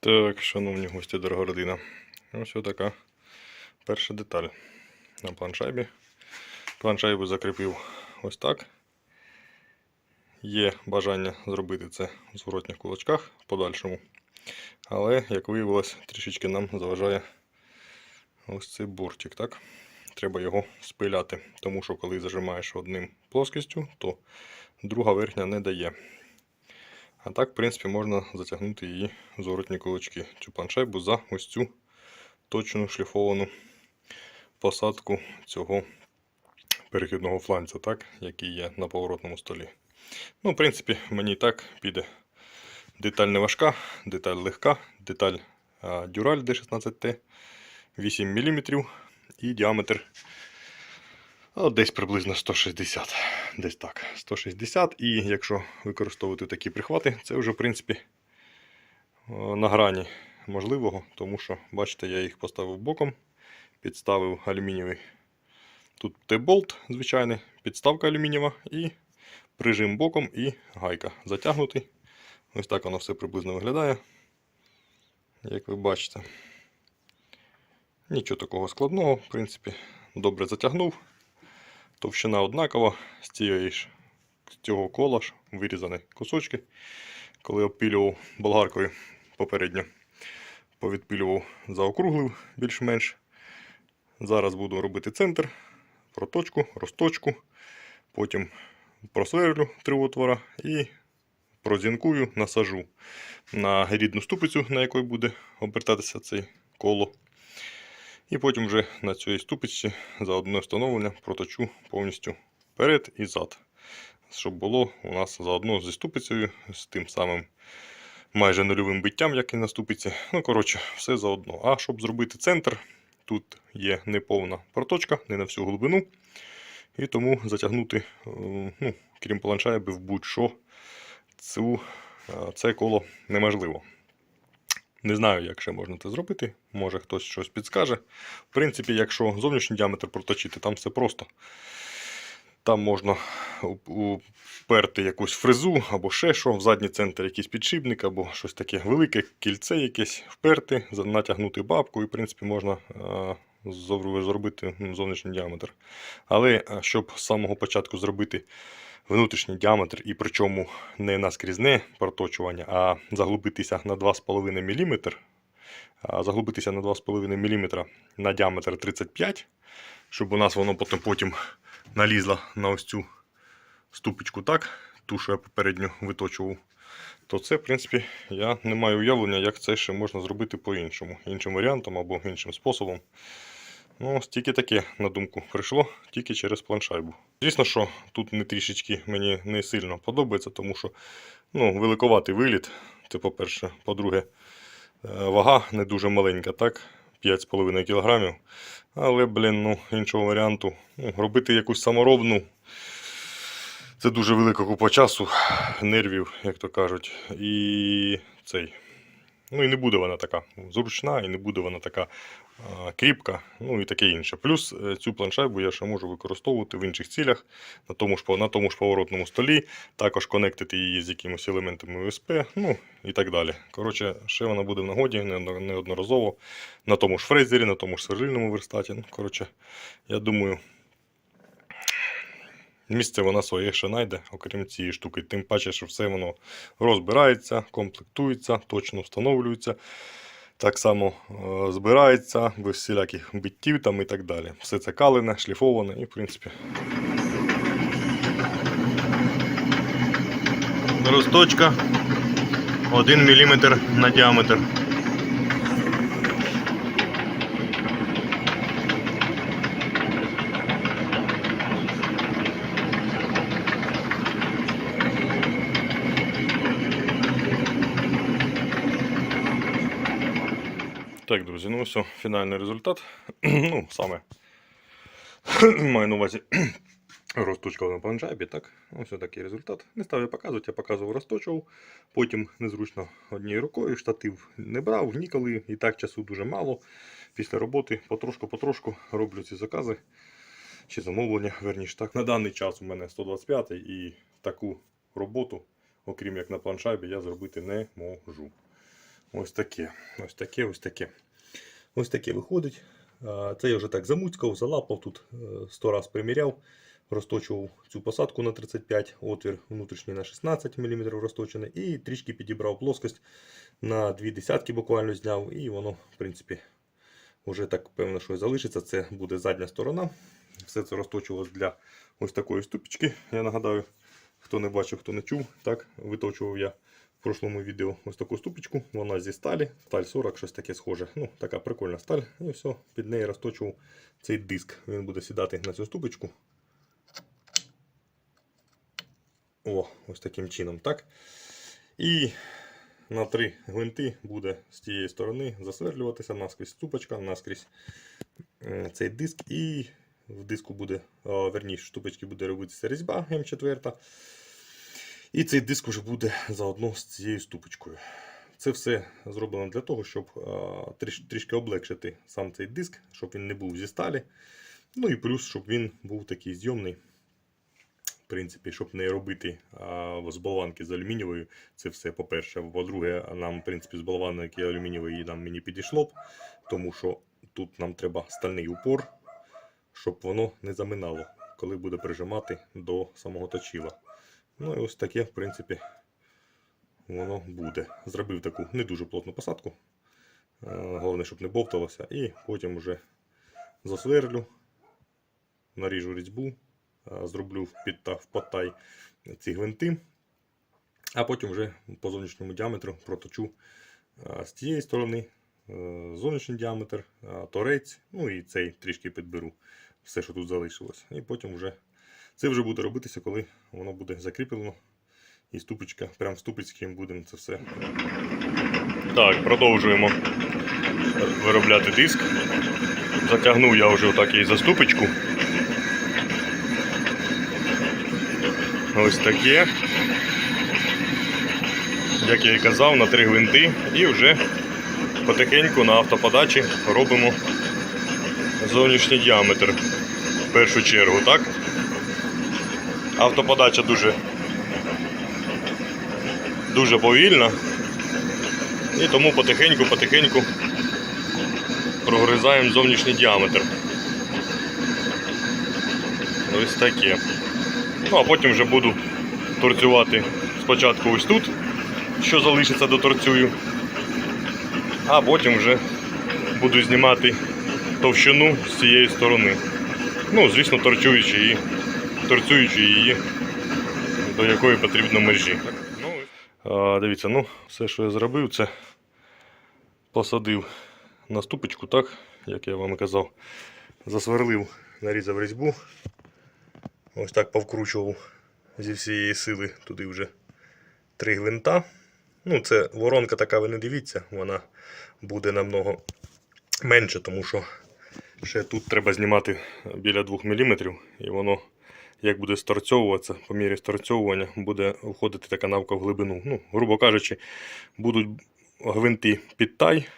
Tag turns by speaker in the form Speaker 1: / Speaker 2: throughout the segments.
Speaker 1: Так, шановні гості, дорога родина. Ось така перша деталь на планшайбі. Планшайбу закріпив ось так. Є бажання зробити це в зворотніх кулачках в подальшому. Але, як виявилось, трішечки нам заважає ось цей бортик. Так? Треба його спиляти, тому що коли зажимаєш одним плоскістю, то друга верхня не дає. А так, в принципі, можна затягнути її в зворотні кулачки, цю планшайбу за ось цю точну шліфовану посадку цього перехідного фланця, так, який є на поворотному столі. Ну, в принципі, мені і так піде. Деталь не важка, деталь легка, деталь а, дюраль D16T 8 мм і діаметр а, десь приблизно 160. Десь так, 160. І якщо використовувати такі прихвати, це вже, в принципі, е, на грані можливого, тому що, бачите, я їх поставив боком, підставив алюмінієвий. Тут Т-болт, звичайний, підставка алюмінієва і прижим боком і гайка затягнутий. Ось так воно все приблизно виглядає. Як ви бачите. Нічого такого складного, в принципі, добре затягнув. Товщина однакова, з цієї ж з цього кола ж вирізані кусочки. Коли обпілював болгаркою попередньо, повідпілював, заокруглив більш-менш. Зараз буду робити центр, проточку, розточку, потім просверлю три отвора і прозінкую, насажу на рідну ступицю, на якій буде обертатися це коло. І потім вже на цій ступиці за одне встановлення проточу повністю вперед і зад. Щоб було у нас заодно зі ступицею, з тим самим майже нульовим биттям, як і на ступиці. Ну, коротше, все заодно. А щоб зробити центр, тут є неповна проточка, не на всю глибину. І тому затягнути, е, ну, крім планшайби, в будь-що е, це коло неможливо. Не знаю, як ще можна це зробити. Може хтось щось підскаже. В принципі, якщо зовнішній діаметр проточити, там все просто. Там можна уперти якусь фрезу або ще що, в задній центр якийсь підшипник, або щось таке велике кільце якесь вперти, натягнути бабку, і в принципі можна зробити зовнішній діаметр. Але щоб з самого початку зробити внутрішній діаметр, і причому не наскрізне проточування, а заглубитися на 2,5 мм, заглубитися на 2,5 мм на діаметр 35, щоб у нас воно потім, потім налізло на ось цю ступочку так, ту, що я попередньо виточував, то це, в принципі, я не маю уявлення, як це ще можна зробити по-іншому, іншим варіантом або іншим способом. Ну, ось тільки таке на думку прийшло, тільки через планшайбу. Звісно, що тут не трішечки мені не сильно подобається, тому що ну, великоватий виліт. Це по-перше. По-друге, е, вага не дуже маленька, так? 5,5 кг. Але, блін, ну, іншого варіанту. Ну, робити якусь саморобну. Це дуже велика купа часу, нервів, як то кажуть. І цей. Ну і не буде вона така зручна, і не буде вона така кріпка, ну і таке інше. Плюс е, цю планшайбу я ще можу використовувати в інших цілях, на тому ж, на тому ж поворотному столі, також конектити її з якимось елементами USB, ну і так далі. Коротше, ще вона буде в нагоді неодноразово на тому ж фрезері, на тому ж сверлильному верстаті. Ну, коротше, я думаю, місце вона своє ще знайде, окрім цієї штуки. Тим паче, що все воно розбирається, комплектується, точно встановлюється. Так само е, збирається без всіляких биттів там і так далі. Все це калене, шліфоване і в принципі. Росточка 1 мм на діаметр. Так, друзі, ну ось фінальний результат. ну, саме маю на увазі розточка на планшайбі, так? Ось такий результат. Не став я показувати, я показував, розточував. Потім незручно однією рукою, штатив не брав ніколи, і так часу дуже мало. Після роботи потрошку-потрошку роблю ці закази чи замовлення, верніше так. На даний час у мене 125 і таку роботу, окрім як на планшайбі, я зробити не можу. Ось таке. Ось таке, ось таке. Ось таке виходить. Це я вже так замуцькав, залапав тут е, 100 раз приміряв. Розточував цю посадку на 35, отвір внутрішній на 16 мм розточений, і трішки підібрав плоскость на дві десятки буквально зняв, і воно, в принципі, вже так певно, що і залишиться. Це буде задня сторона. Все це розточувалось для ось такої ступічки. Я нагадаю, хто не бачив, хто не чув, так виточував я в прошлому відео ось таку ступічку. Вона зі сталі, сталь 40, щось таке схоже. Ну, така прикольна сталь. І все, під неї розточував цей диск. Він буде сідати на цю ступичку. О, ось таким чином, так? І на три гвинти буде з тієї сторони засверлюватися наскрізь ступочка, наскрізь е, цей диск, і в диску буде, верніше, штупочки буде робитися різьба М4. І цей диск вже буде заодно з цією ступочкою. Це все зроблено для того, щоб трішки облегшити сам цей диск, щоб він не був зі сталі. Ну і плюс, щоб він був такий зйомний. В принципі, щоб не робити а, з болванки з алюмінієвою, це все по-перше. По-друге, нам, в принципі, з болванки алюмінієвої нам мені підійшло б, тому що тут нам треба стальний упор, щоб воно не заминало, коли буде прижимати до самого точила. Ну і ось таке, в принципі, воно буде. Зробив таку не дуже плотну посадку. Е, Головне, щоб не бовталося. І потім вже засверлю, наріжу різьбу, е, зроблю в потай ці гвинти. А потім вже по зовнішньому діаметру проточу е, з тієї сторони зовнішній діаметр, торець, ну і цей трішки підберу. Все, що тут залишилось. І потім вже це вже буде робитися, коли воно буде закріплено. І ступочка, прям ступицьким будемо це все. Так, продовжуємо виробляти диск. Затягнув я вже отак і за ступочку. Ось таке. Як я і казав, на три гвинти і вже потихеньку на автоподачі робимо зовнішній діаметр в першу чергу, так? Автоподача дуже, дуже повільна. І тому потихеньку-потихеньку прогризаємо зовнішній діаметр. Ось таке. Ну, а потім вже буду торцювати спочатку ось тут, що залишиться до торцюю, а потім вже буду знімати товщину з цієї сторони. Ну, звісно, торчуючи її, торцюючи її до якої потрібно. Ну, а, дивіться, ну, все, що я зробив, це посадив на ступочку, так, як я вам і казав, засверлив, нарізав різьбу. Ось так повкручував зі всієї сили туди вже три гвинта. Ну, це воронка така, ви не дивіться, вона буде намного менше, тому що ще тут треба знімати біля 2 мм, і воно, як буде сторцьовуватися, по мірі сторцьовування, буде входити така навка в глибину. Ну, грубо кажучи, будуть гвинти під тай,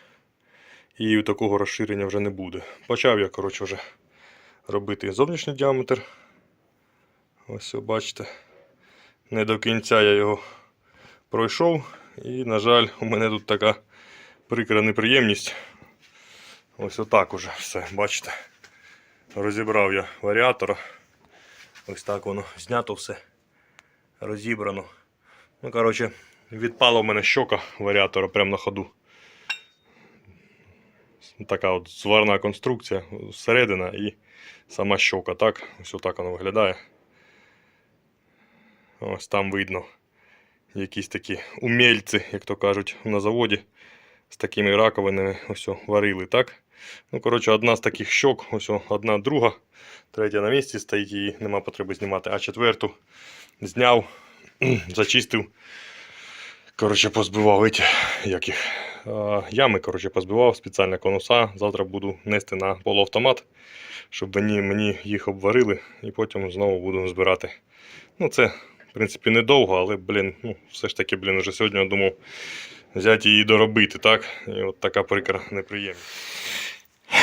Speaker 1: і такого розширення вже не буде. Почав я, коротше, вже робити зовнішній діаметр. Ось, бачите, не до кінця я його пройшов. І, на жаль, у мене тут така прикра неприємність. Ось отак уже все, бачите. Розібрав я варіатора. Ось так воно знято все. Розібрано. Ну, коротше, відпала в мене щока варіатора прямо на ходу. Така от зварна конструкція зсередина і сама щока. Так, ось отак воно виглядає. Ось там видно якісь такі умельці, як то кажуть, на заводі з такими раковинами ось варили, так? Ну, коротше, одна з таких щок, ось одна друга, третя на місці стоїть, її нема потреби знімати, а четверту зняв, зачистив. Коротше, позбивав эти, як їх, ями, коротше, позбивав спеціально конуса. Завтра буду нести на полуавтомат, щоб мені, мені їх обварили і потім знову буду збирати. Ну, це, в принципі, недовго, але, блін, ну, все ж таки, блін, вже сьогодні я думав взяти її доробити, так? І от така прикра неприємність.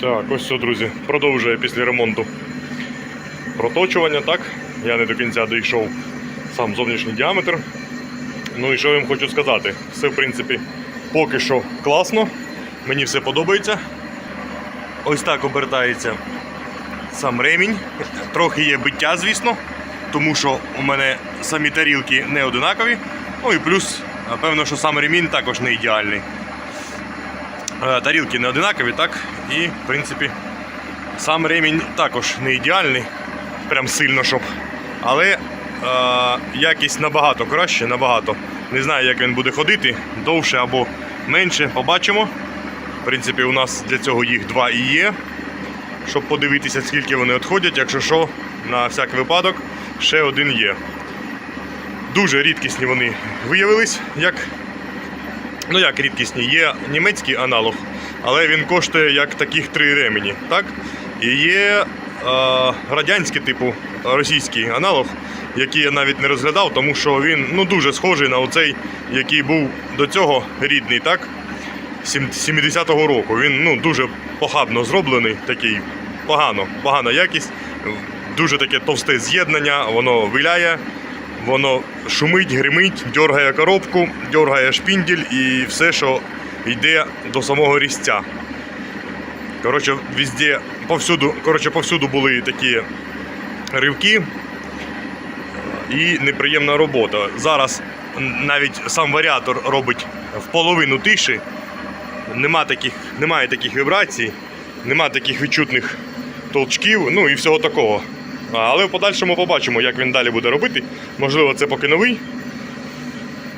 Speaker 1: Так, ось все, друзі, продовжує після ремонту проточування, так? Я не до кінця дійшов сам зовнішній діаметр. Ну і що я вам хочу сказати? Все, в принципі, поки що класно. Мені все подобається. Ось так обертається сам ремінь. Трохи є биття, звісно, тому що у мене самі тарілки не одинакові. Ну і плюс, певно, що сам ремінь також не ідеальний. Е, Тарілки не одинакові, так? І, в принципі, сам ремінь також не ідеальний, прям сильно щоб. Але е, якість набагато краще, набагато. Не знаю, як він буде ходити, довше або менше, побачимо. В принципі, у нас для цього їх два і є, щоб подивитися, скільки вони відходять. Якщо що, на всяк випадок, ще один є. Дуже рідкісні вони виявились, як Ну як рідкісні, є німецький аналог, але він коштує як таких три ремені. Так? І є е, радянський типу російський аналог, який я навіть не розглядав, тому що він ну, дуже схожий на оцей, який був до цього рідний, так? 70-го року. Він ну, дуже похабно зроблений, такий погано, погана якість, дуже таке товсте з'єднання, воно виляє, воно шумить, гримить, дергає коробку, дергає шпіндель і все, що йде до самого різця. Коротше, везде, повсюду, коротше, повсюду були такі ривки і неприємна робота. Зараз навіть сам варіатор робить в половину тиші. Нема таких, немає таких вібрацій, нема таких відчутних толчків, ну і всього такого. Але в подальшому побачимо, як він далі буде робити. Можливо, це поки новий.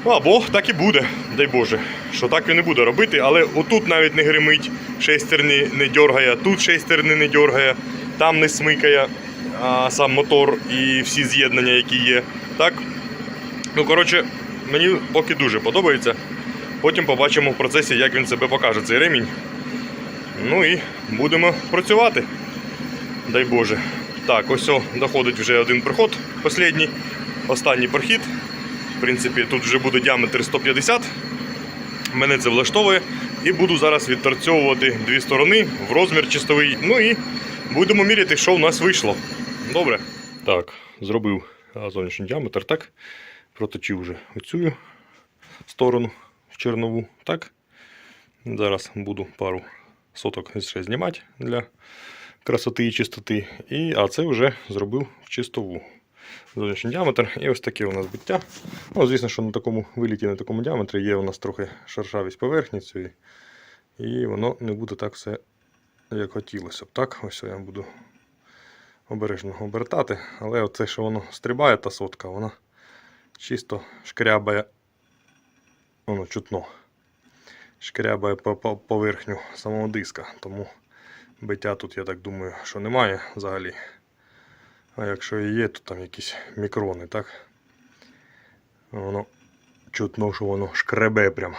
Speaker 1: Ну, Або так і буде, дай Боже, що так він і буде робити, але отут навіть не гримить, шестерні не дергає, тут шестерні не дергає, там не смикає а, сам мотор і всі з'єднання, які є. Так? Ну, коротше, мені поки дуже подобається. Потім побачимо в процесі, як він себе покаже, цей ремінь. Ну і будемо працювати. Дай Боже. Так, ось о, доходить вже один проход, останній, останній прохід. В принципі, тут вже буде діаметр 150. Мене це влаштовує. І буду зараз відторцьовувати дві сторони в розмір чистовий. Ну і будемо міряти, що в нас вийшло. Добре. Так, зробив зовнішній діаметр, так. Проточив вже оцю сторону в чернову. Так. Зараз буду пару соток ще знімати для красоти і чистоти. І, а це вже зробив чистову. Зовнішній діаметр. І ось таке у нас биття. Ну, звісно, що на такому виліті, на такому діаметрі є у нас трохи шершавість поверхні цієї. І воно не буде так все, як хотілося б. Так, ось я буду обережно обертати. Але оце, що воно стрибає, та сотка, вона чисто шкрябає. Воно чутно. Шкрябає по, по поверхню самого диска. Тому биття тут, я так думаю, що немає взагалі. А якщо і є, то там якісь мікрони, так? Воно чутно, що воно шкребе прям.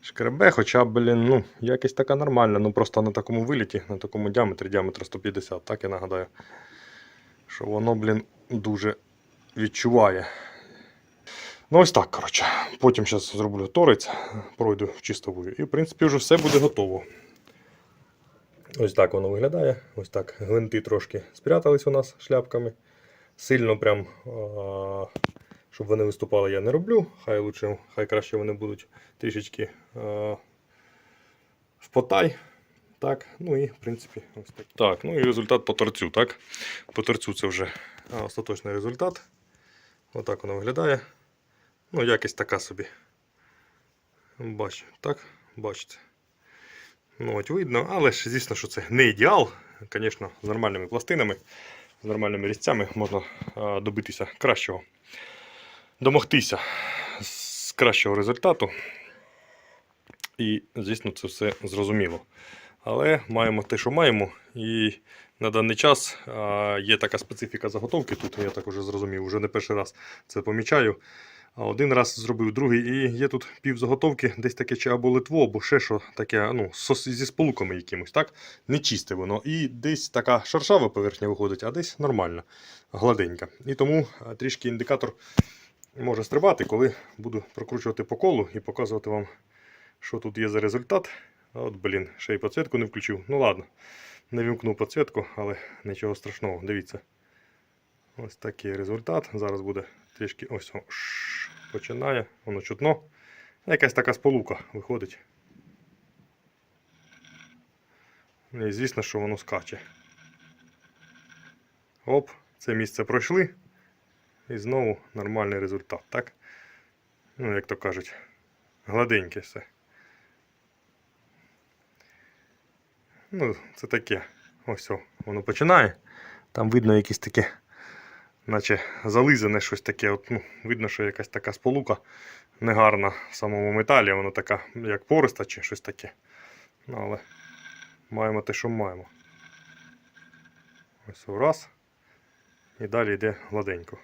Speaker 1: Шкребе, хоча, блін, ну, якість така нормальна, ну просто на такому виліті, на такому діаметрі, діаметр 150, так я нагадаю, що воно, блін, дуже відчуває. Ну, ось так, коротше. Потім зараз зроблю торець, пройду в чистову. І, в принципі, вже все буде готово. Ось так воно виглядає. Ось так гвинти трошки спрятались у нас шляпками. Сильно прям, а, щоб вони виступали, я не роблю. Хай лучше, хай краще вони будуть трішечки а, в потай. Так, ну і в принципі, ось так. Так, ну і результат по торцю. Так? По торцю це вже остаточний результат. Отак воно виглядає. Ну, якість така собі. Бач, так, бачите. Ну, от видно, але ж, звісно, що це не ідеал. Звісно, з нормальними пластинами, з нормальними різцями можна добитися кращого, домогтися з кращого результату. І, звісно, це все зрозуміло. Але маємо те, що маємо. І на даний час є така специфіка заготовки. Тут я так уже зрозумів, вже не перший раз це помічаю. Один раз зробив другий, і є тут пів заготовки, десь таке чи або литво, або ще що таке, ну, зі сполуками якимось, так? Не воно. І десь така шаршава поверхня виходить, а десь нормальна, гладенька. І тому трішки індикатор може стрибати, коли буду прокручувати по колу і показувати вам, що тут є за результат. От, блін, ще й підсвітку не включив. Ну ладно, не вімкнув підсвітку, але нічого страшного. Дивіться. Ось такий результат. Зараз буде трішки ось починає, воно чутно. Якась така сполука виходить. Ну, І звісно, що воно скаче. Оп, це місце пройшли. І знову нормальний результат, так? Ну, як то кажуть, гладеньке все. Ну, це таке. Ось воно починає. Там видно якесь таке, наче зализане щось таке. От, ну, видно, що якась така сполука негарна в самому металі, воно така, як пориста чи щось таке. Ну, але маємо те, що маємо. Ось раз. І далі йде гладенько.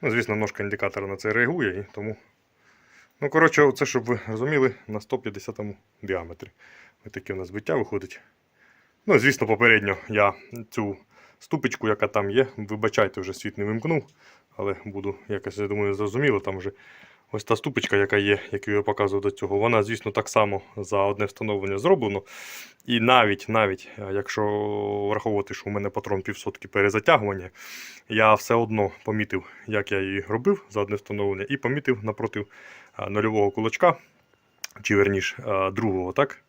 Speaker 1: Ну, звісно, ножка індикатора на це реагує, і тому. Ну, коротше, це, щоб ви розуміли, на 150 діаметрі. Ось таке у нас биття виходить. Ну, звісно, попередньо я цю ступочку, яка там є, вибачайте, вже світ не вимкнув, але буду якось, я думаю, зрозуміло, там вже ось та ступочка, яка є, яку я показував до цього, вона, звісно, так само за одне встановлення зроблено. І навіть, навіть, е, якщо враховувати, що у мене патрон півсотки перезатягування, я все одно помітив, як я її робив за одне встановлення, і помітив напроти е, нульового кулачка, чи верніш, е, другого, так?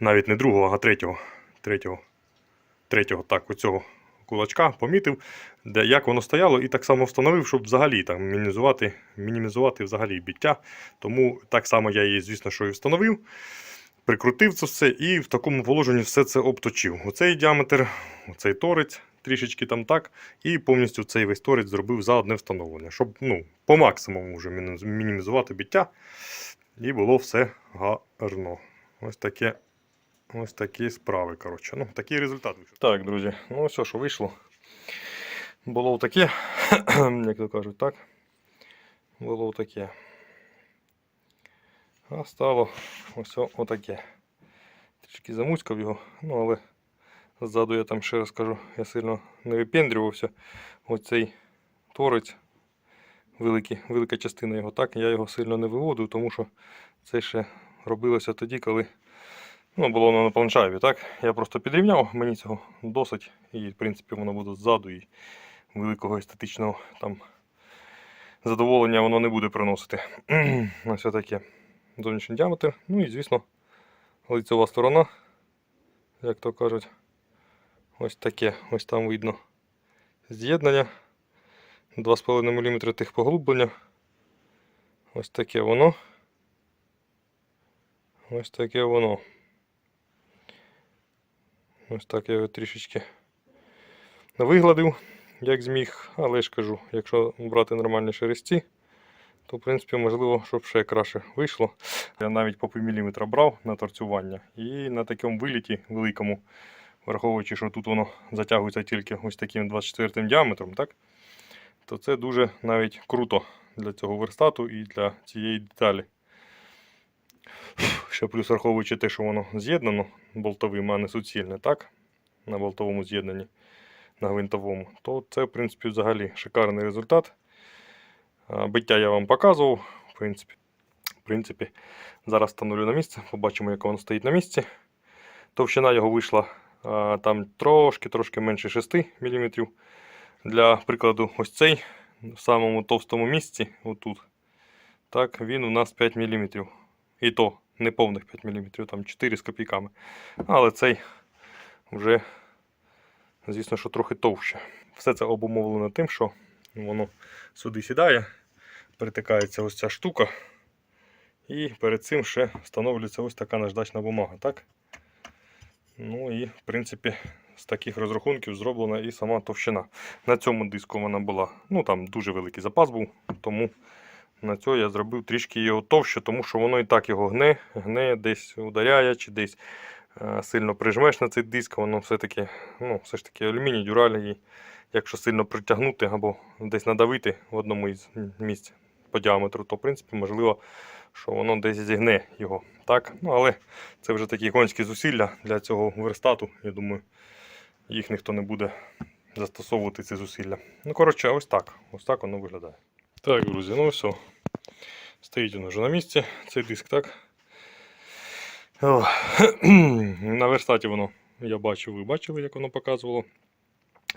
Speaker 1: Навіть не другого, а третього. Третього, третього так, оцього кулачка помітив, де, як воно стояло, і так само встановив, щоб взагалі там, мінімізувати, мінімізувати взагалі біття. Тому так само я її, звісно, що і встановив. Прикрутив це все і в такому положенні все це обточив. Оцей діаметр, оцей торець, трішечки там так, і повністю цей весь торець зробив за одне встановлення, щоб ну, по максимуму вже мінімізувати біття. І було все гарно. Ось таке. Ось такі справи. коротше. Ну, такий результат вийшов. Так, друзі, ну все, що вийшло. Було таке, як то кажуть, так. Було таке. А стало ось отаке. Трішки замуцькав його, ну але ззаду я там ще раз кажу, я сильно не випендрювався. Оцей торець, великий, велика частина його так, я його сильно не виводив, тому що це ще робилося тоді, коли ну, було воно на планшаві. Так? Я просто підрівняв, мені цього досить, і в принципі воно буде ззаду і великого естетичного там задоволення воно не буде приносити. Ось таке зовнішній діаметр. Ну і, звісно, лицева сторона, як то кажуть, ось таке. Ось там видно з'єднання. 2,5 мм тих поглублення. Ось таке воно. Ось таке воно. Ось так я його трішечки вигладив, як зміг, але ж кажу, якщо брати нормальні шерсті, то в принципі можливо, щоб ще краще вийшло. Я навіть по півміліметра брав на торцювання і на такому виліті великому, враховуючи, що тут воно затягується тільки ось таким 24 діаметром, так? то це дуже навіть круто для цього верстату і для цієї деталі. Ще плюс враховуючи те, що воно з'єднано болтовим, а не суцільне, так? На болтовому з'єднанні, на гвинтовому, то це, в принципі, взагалі шикарний результат. Биття я вам показував. В принципі, в принципі, зараз встановлю на місце, побачимо, як воно стоїть на місці. Товщина його вийшла там трошки-трошки менше 6 мм. Для прикладу, ось цей в самому товстому місці, отут, так, він у нас 5 мм. І то не повних 5 мм, там 4 з копійками. Але цей вже, звісно, що трохи товще. Все це обумовлено тим, що воно сюди сідає, притикається ось ця штука. І перед цим ще встановлюється ось така наждачна бумага. так? Ну і, в принципі, з таких розрахунків зроблена і сама товщина. На цьому диску вона була, ну там дуже великий запас був, тому на цього я зробив трішки його товще, тому що воно і так його гне, гне, десь ударяє чи десь е, сильно прижмеш на цей диск, воно все-таки, ну, все ж таки алюміній, дюраль, і якщо сильно притягнути або десь надавити в одному із місць по діаметру, то в принципі можливо, що воно десь зігне його. Так? Ну, але це вже такі конські зусилля для цього верстату. Я думаю, їх ніхто не буде застосовувати ці зусилля. Ну, коротше, ось так. Ось так воно виглядає. Так, друзі, ну все. Стоїть воно вже на місці, цей диск, так. На верстаті воно, я бачив, ви бачили, як воно показувало,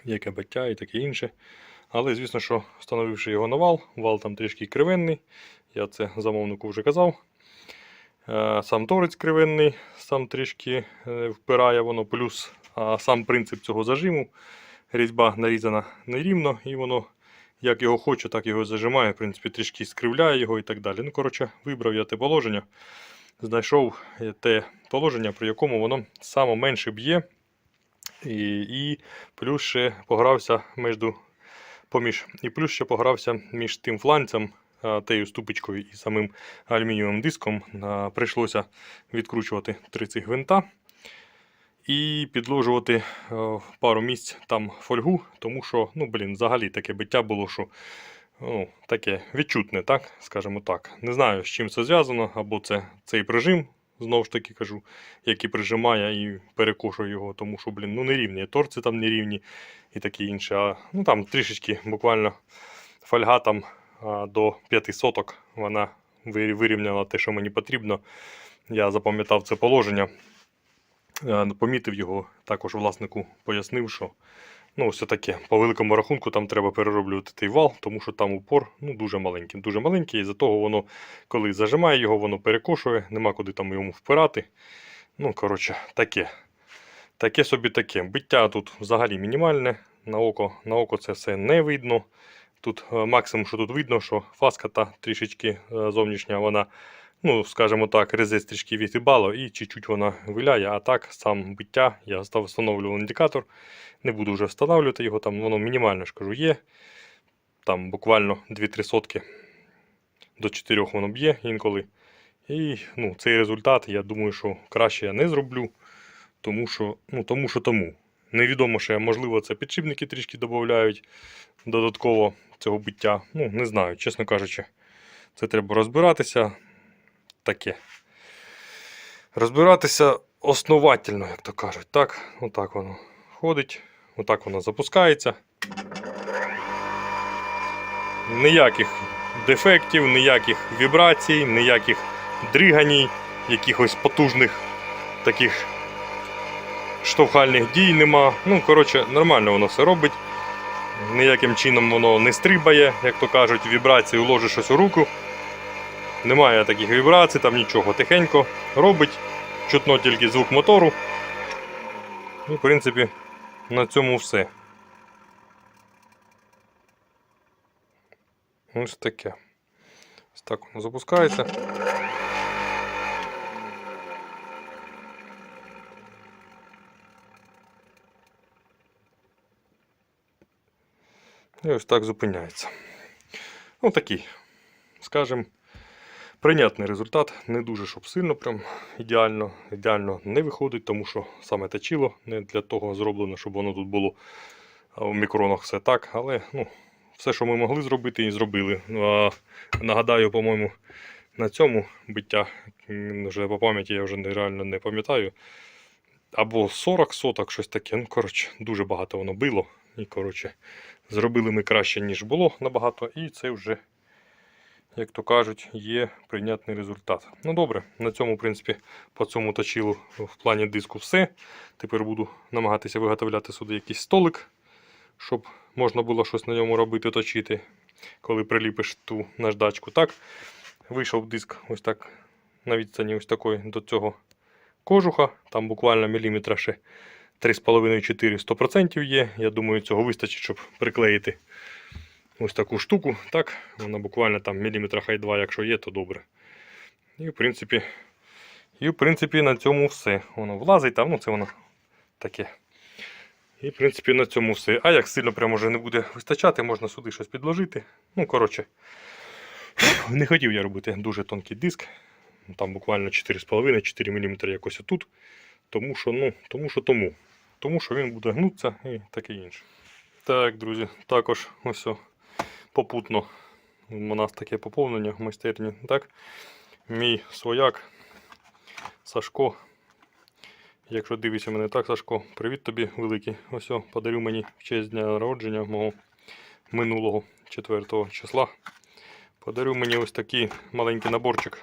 Speaker 1: яке биття і таке інше. Але, звісно, що встановивши його на вал, вал там трішки кривенний, я це замовнику вже казав. Е, Сам торець кривенний, сам трішки е, впирає воно, плюс а сам принцип цього зажиму. Різьба нарізана нерівно, і воно як його хочу, так його зажимає. В принципі, трішки скривляє його і так далі. Ну, коротше, вибрав я те положення, знайшов те положення, при якому воно саме менше б'є. І, і плюс ще погрався між, поміж, і плюс ще погрався між тим фланцем, тею ступичкою і самим алюмінієвим диском. Прийшлося відкручувати три цих гвинта і підложувати е, пару місць там фольгу, тому що, ну, блін, взагалі таке биття було, що ну, таке відчутне, так, скажімо так. Не знаю, з чим це зв'язано, або це цей прижим, знову ж таки кажу, який прижимає і перекошує його, тому що, блін, ну не рівні, торці там не рівні і таке інше. А, ну там трішечки буквально фольга там а, до 5 соток, вона вирівняла те, що мені потрібно. Я запам'ятав це положення. Е, Помітив його, також власнику пояснив, що ну, все таке, по великому рахунку там треба перероблювати той вал, тому що там упор ну, дуже маленький. Дуже маленький, і за того воно, коли зажимає його, воно перекошує, нема куди там йому впирати. Ну, коротше, таке. Таке собі таке. Биття тут взагалі мінімальне. На око, на око це все не видно. Тут е, максимум, що тут видно, що фаска та трішечки е, зовнішня, вона ну, скажімо так, резець трішки відібало і чуть-чуть вона виляє. А так, сам биття, я став встановлював індикатор. Не буду вже встановлювати його, там воно мінімально ж є. Там буквально 2-3 сотки до 4 воно б'є інколи. І ну, цей результат, я думаю, що краще я не зроблю, тому що ну, тому. Що тому. Невідомо ще, можливо, це підшипники трішки додають додатково цього биття. Ну, не знаю, чесно кажучи, це треба розбиратися таке. Розбиратися основательно, як то кажуть. Так, отак воно ходить, отак воно запускається. Ніяких дефектів, ніяких вібрацій, ніяких дриганій, якихось потужних таких штовхальних дій нема. Ну, коротше, нормально воно все робить. Ніяким чином воно не стрибає, як то кажуть, вібрації уложиш щось у руку. Немає таких вібрацій, там нічого тихенько робить. Чутно тільки звук мотору. І, в принципі, на цьому все. Ось таке. Ось так воно запускається. І ось так зупиняється. Ну такий, скажімо, Прийнятний результат, не дуже щоб сильно, прям ідеально, ідеально не виходить, тому що саме точило не для того зроблено, щоб воно тут було в мікронах все так. Але ну, все, що ми могли зробити, і зробили. Ну, а, нагадаю, по-моєму, на цьому биття, вже по пам'яті я вже не- реально не пам'ятаю. Або 40 соток, щось таке. Ну, коротше, дуже багато воно било. І, коротше, зробили ми краще, ніж було набагато, і це вже як то кажуть, є прийнятний результат. Ну добре, на цьому, в принципі, по цьому точилу в плані диску все. Тепер буду намагатися виготовляти сюди якийсь столик, щоб можна було щось на ньому робити, точити, коли приліпиш ту наждачку. Так, вийшов диск ось так на відстані ось такої до цього кожуха. Там буквально міліметра ще 3,5-4 100% є. Я думаю, цього вистачить, щоб приклеїти ось таку штуку. Так, вона буквально там міліметра хай 2, якщо є, то добре. І в принципі, і в принципі на цьому все. Воно влазить там, ну це воно таке. І в принципі на цьому все. А як сильно прямо вже не буде вистачати, можна сюди щось підложити. Ну, коротше, не хотів я робити дуже тонкий диск. Там буквально 4,5-4 мм якось отут. Тому що, ну, тому що тому. Тому що він буде гнутися і таке інше. Так, друзі, також ось попутно у нас таке поповнення в майстерні. Так? Мій свояк Сашко. Якщо дивишся мене так, Сашко, привіт тобі великий. Ось о, подарив мені в честь дня народження мого минулого 4 числа. Подарив мені ось такий маленький наборчик.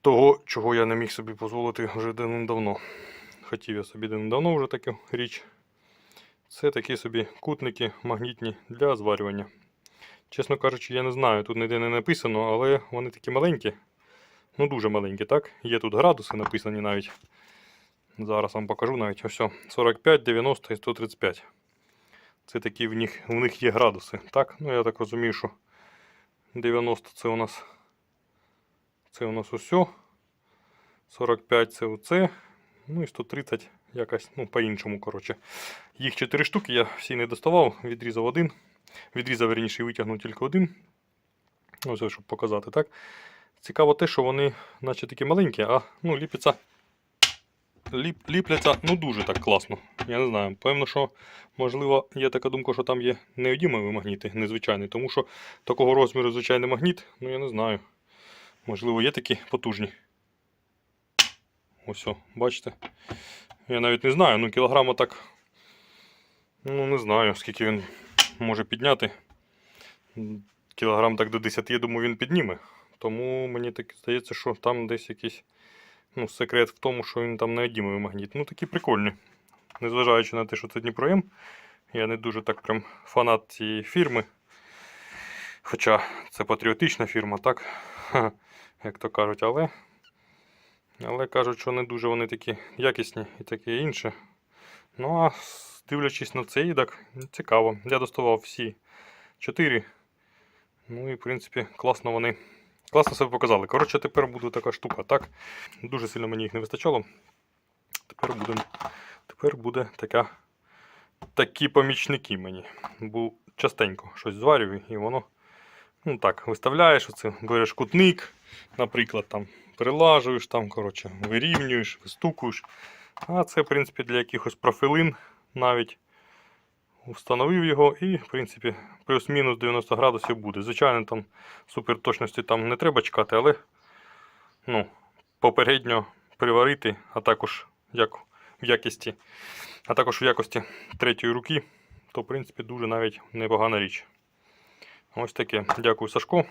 Speaker 1: того, чого я не міг собі дозволити вже давно. Хотів я собі давно вже таку річ. Це такі собі кутники магнітні для зварювання. Чесно кажучи, я не знаю, тут ніде не написано, але вони такі маленькі. Ну, дуже маленькі, так? Є тут градуси написані навіть. Зараз вам покажу навіть ось. 45, 90 і 135. Це такі в них, в них є градуси. Так? Ну я так розумію, що 90 це у нас. Це у нас усе. 45 це оце. Ну і 130 якось, ну, по-іншому, коротше. Їх 4 штуки, я всі не доставав, відрізав один. Відрізав верніше і витягнув тільки один. Ось, ось, щоб показати, так? Цікаво те, що вони, наче такі маленькі, а ну, ліпляться, ліп, ліпляться ну, дуже так класно. Я не знаю. Певно, що, можливо, є така думка, що там є неодімові магніти, незвичайні, тому що такого розміру звичайний магніт, ну я не знаю. Можливо, є такі потужні. Ось, бачите? Я навіть не знаю, ну кілограма так. Ну, не знаю, скільки він може підняти. Кілограм так до 10, я думаю, він підніме. Тому мені так здається, що там десь якийсь ну, секрет в тому, що він там неодімовий магніт. Ну, такі прикольні. Незважаючи на те, що це Дніпром, я не дуже так прям фанат цієї фірми. Хоча це патріотична фірма, так? Як то кажуть, але. Але кажуть, що не дуже вони такі якісні і таке інше. Ну а дивлячись на цей, так цікаво. Я доставав всі чотири. Ну і в принципі класно вони. Класно себе показали. Коротше, тепер буде така штука, так? Дуже сильно мені їх не вистачало. Тепер буде, тепер буде така, такі помічники мені. Бо частенько щось зварюю і воно. Ну так, виставляєш оце, береш кутник, наприклад, там перелажуєш, там, коротше, вирівнюєш, вистукуєш. А це, в принципі, для якихось профілин навіть встановив його і, в принципі, плюс-мінус 90 градусів буде. Звичайно, там суперточності там не треба чекати, але ну, попередньо приварити, а також як в якості, а також в якості третьої руки, то, в принципі, дуже навіть непогана річ. Ось таке. Дякую, Сашко.